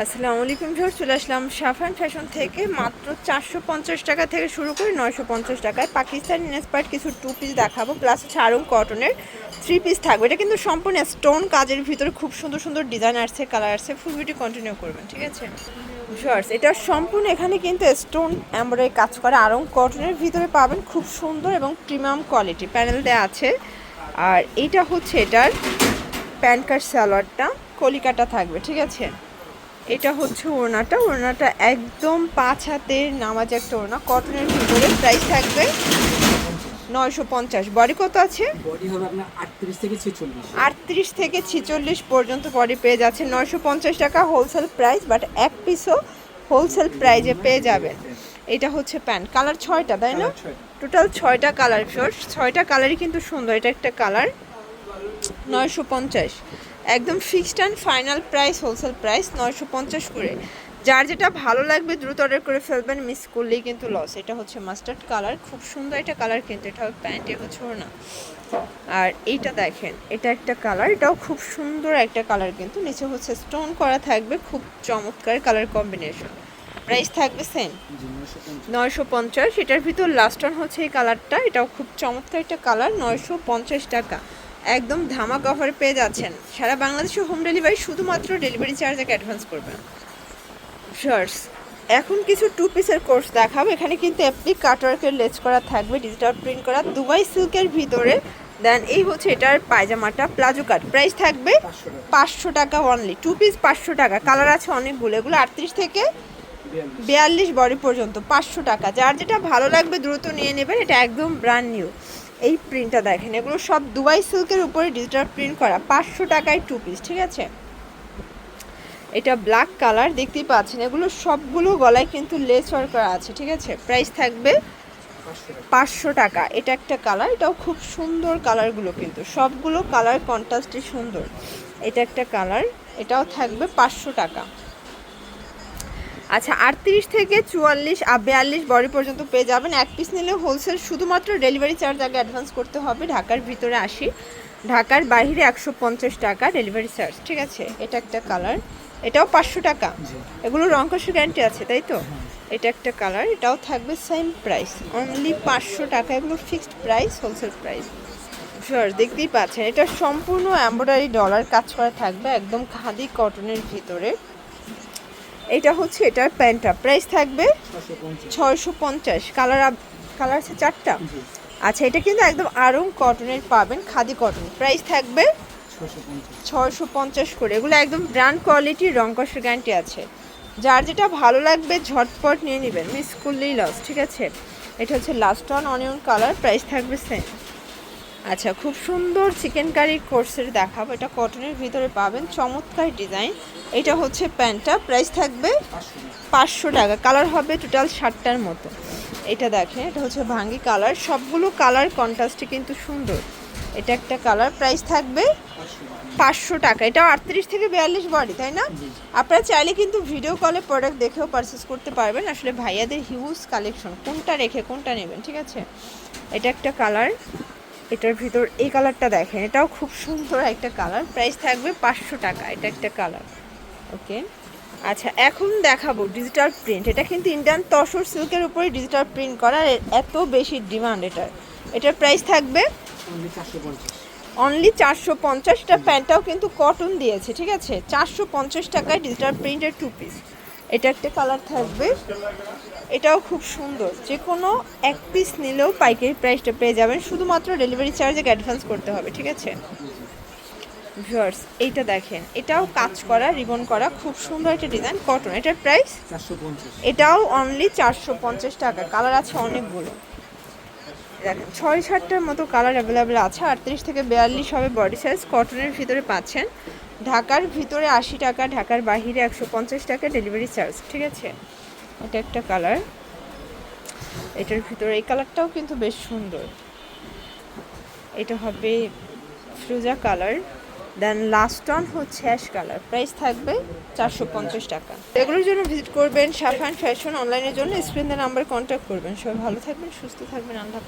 আসসালামু আলাইকুম ঝড় চলে আসলাম সাফান ফ্যাশন থেকে। মাত্র চারশো পঞ্চাশ টাকা থেকে শুরু করে নয়শো পঞ্চাশ টাকায়। পাকিস্তানি ইন্সপায়ার্ড কিছু টু পিস দেখাবো প্লাস আরং কটনের থ্রি পিস থাকবে। এটা কিন্তু সম্পূর্ণ স্টোন কাজের ভিতরে খুব সুন্দর সুন্দর ডিজাইন আসছে কালার আসছে। ফুল ভিডিও কন্টিনিউ করবেন, ঠিক আছে? শর্টস এটা সম্পূর্ণ এখানে কিন্তু স্টোন এমব্রয়ডারি কাজ করা। আরং কটনের ভিতরে পাবেন খুব সুন্দর এবং প্রিমিয়াম কোয়ালিটি প্যানেল দেওয়া আছে। আর এইটা হচ্ছে এটার প্যান কার্ড সালোয়ারটা কলিকাটা থাকবে, ঠিক আছে? এটা হচ্ছে ওড়নাটা। ওড়নাটা একদম পাঁচ হাতের নামাজ একটা ওড়না। কটনের ভিতরে প্রাইস থাকবে নয়শো পঞ্চাশ। বডি কত আছে? বডি হবে আপনার আটত্রিশ থেকে ছেচল্লিশ। আটত্রিশ থেকে ছিচল্লিশ পর্যন্ত বডি পেয়ে যাচ্ছে নয়শো পঞ্চাশ টাকা হোলসেল প্রাইস বাট এক পিসও হোলসেল প্রাইজে পেয়ে যাবেন। এটা হচ্ছে প্যান্ট কালার ছয়টা তাই না? টোটাল ছয়টা। কালার ছয়টা কালারই কিন্তু সুন্দর। এটা একটা কালার নয়শো পঞ্চাশ। একদম fixed and final price wholesale price নয়শো পঞ্চাশ করে। যার যেটা ভালো লাগবে দ্রুত অর্ডার করে ফেলবেন মিস করলেই কিন্তু লস এটা হচ্ছে মাস্টার্ড কালার খুব সুন্দর একটা কালার কিন্তু এটা হবে প্যান্ট হচ্ছে না আর এইটা দেখেন এটা একটা কালার এটাও খুব সুন্দর একটা কালার কিন্তু। নিচে হচ্ছে স্টোন করা থাকবে খুব চমৎকার কালার কম্বিনেশন প্রাইস থাকবে সেম নয়শো পঞ্চাশ। এটার ভিতর লাস্ট হচ্ছে এই কালারটা এটাও খুব চমৎকার একটা কালার নয়শো পঞ্চাশ টাকা। একদম ধামাক অফারে পেয়ে যাচ্ছেন। সারা বাংলাদেশে হোম ডেলিভারি শুধুমাত্র ডেলিভারি চার্জ আগে অ্যাডভান্স করবেন। শার্টস এখন কিছু টু পিসের কোর্স দেখাবো। এখানে কিন্তু অ্যাপ্লিক কাটওয়ার্কের লেজ করা থাকবে ডিজিটাল প্রিন্ট করা দুবাই সিল্কের ভিতরে। দেন এই হচ্ছে এটার পায়জামাটা প্লাজো কাট প্রাইস থাকবে পাঁচশো টাকা অনলি টু পিস পাঁচশো টাকা। কালার আছে অনেকগুলো। এগুলো আটত্রিশ থেকে বিয়াল্লিশ বডি পর্যন্ত, পাঁচশো টাকা। যার যেটা ভালো লাগবে দ্রুত নিয়ে নেবেন। এটা একদম ব্র্যান্ড নিউ এই প্রিন্টটা দেখেন, এগুলো সব দুবাই সিল্কের উপরে ডিজিটাল প্রিন্ট করা, পাঁচশো টাকায় টু পিস ঠিক আছে? এটা ব্ল্যাক কালার দেখতেই পাচ্ছেন, এগুলো সবগুলো গলায় কিন্তু লেস ওয়ার্ক করা আছে, ঠিক আছে? প্রাইস থাকবে পাঁচশো টাকা। এটা একটা কালার এটাও খুব সুন্দর কালারগুলো কিন্তু, সবগুলো কালার কন্ট্রাস্টই সুন্দর। এটা একটা কালার এটাও থাকবে পাঁচশো টাকা। আচ্ছা আটত্রিশ থেকে চুয়াল্লিশ আর বিয়াল্লিশ বডি পর্যন্ত পেয়ে যাবেন। এক পিস নিলে হোলসেল শুধুমাত্র ডেলিভারি চার্জ আগে অ্যাডভান্স করতে হবে। ঢাকার ভিতরে আসি। ঢাকার বাইরে একশো পঞ্চাশ টাকা ডেলিভারি চার্জ ঠিক আছে? এটা একটা কালার এটাও পাঁচশো টাকা। এগুলো রঙ্কশ গ্যারান্টি আছে তাই তো? এটা একটা কালার এটাও থাকবে সেম প্রাইস অনলি পাঁচশো টাকা এগুলো fixed price wholesale price sure দেখতেই পাচ্ছেন। এটা সম্পূর্ণ এম্ব্রয়ডারি ডলার কাজ করা থাকবে একদম খাদি কটনের ভিতরে। এটা হচ্ছে এটার প্যান্টটা। প্রাইস থাকবে ছয়শো পঞ্চাশ। কালার কালার আছে চারটা? আচ্ছা এটা কিন্তু একদম আরং কটনের পাবেন খাদি কটন প্রাইস থাকবে ছশো পঞ্চাশ। ছয়শো পঞ্চাশ করে। এগুলো একদম ব্র্যান্ড কোয়ালিটির রংকশের গ্যারান্টি আছে। যার যেটা ভালো লাগবে ঝটপট নিয়ে নেবেন। মিস করলেই লস ঠিক আছে? এটা হচ্ছে last one onion colour price থাকবে সেম আচ্ছা খুব সুন্দর চিকেন কারি কোর্সের দেখাবো। এটা কটনের ভিতরে পাবেন। চমৎকার ডিজাইন এটা হচ্ছে প্যান্টটা। প্রাইস থাকবে পাঁচশো টাকা। কালার হবে টোটাল ষাটটার মতো। এটা দেখেন, এটা হচ্ছে ভাঙ্গি কালার সবগুলো কালার কন্ট্রাস্টে কিন্তু সুন্দর। এটা একটা কালার প্রাইস থাকবে পাঁচশো টাকা। এটা আটত্রিশ থেকে বিয়াল্লিশ বডি তাই না? আপনারা চাইলে কিন্তু ভিডিও কলে প্রোডাক্ট দেখেও পারচেস করতে পারবেন। আসলে ভাইয়াদের হিউজ কালেকশন কোনটা রেখে কোনটা নেবেন, ঠিক আছে? এটা একটা কালার এটার ভিতর এই কালারটা দেখেন এটাও খুব সুন্দর একটা কালার। প্রাইস থাকবে পাঁচশো টাকা এটা একটা কালার। ওকে? আচ্ছা এখন দেখাবো ডিজিটাল প্রিন্ট। এটা কিন্তু ইন্ডিয়ান তসর সিল্কের উপরে ডিজিটাল প্রিন্ট করা এত বেশি ডিমান্ড এটার। এটার প্রাইস থাকবে অনলি চারশো পঞ্চাশ। অনলি চারশো পঞ্চাশটা প্যান্টটাও কিন্তু কটন দিয়েছে ঠিক আছে? চারশো পঞ্চাশ টাকায় ডিজিটাল প্রিন্টের টু পিস এটা একটা কালার থাকবে। এটাও খুব সুন্দর। যে কোনো এক পিস নিলেও পাইকারি প্রাইসটা পেয়ে যাবেন। শুধুমাত্র ডেলিভারি চার্জে অ্যাডভান্স করতে হবে ঠিক আছে? ভিউয়ার্স এইটা দেখেন। এটাও কাজ করা রিবন করা খুব সুন্দর একটা ডিজাইন কটন এটার প্রাইস এটাও অনলি চারশো পঞ্চাশ টাকা। কালার আছে অনেকগুলো। দেখেন ছয় সাতটার মতো কালার অ্যাভেলেবেল আছে। আটত্রিশ থেকে বিয়াল্লিশ হবে বডি সাইজ কটনের ভিতরে পাচ্ছেন। ঢাকার ভিতরে আশি টাকা ঢাকার বাহিরে একশো পঞ্চাশ টাকা ডেলিভারি চার্জ ঠিক আছে? এটা একটা কালার। এটার ভিতরে এই কালারটাও কিন্তু বেশ সুন্দর। এটা হবে ফ্রুজা কালার। দেন লাস্ট অন হচ্ছে অ্যাশ কালার প্রাইস থাকবে চারশো পঞ্চাশ টাকা। এগুলোর জন্য ভিজিট করবেন সাফান ফ্যাশন অনলাইনের জন্য। স্ক্রিনের নাম্বার কন্ট্যাক্ট করবেন। সবাই ভালো থাকবেন, সুস্থ থাকবেন। আল্লাহ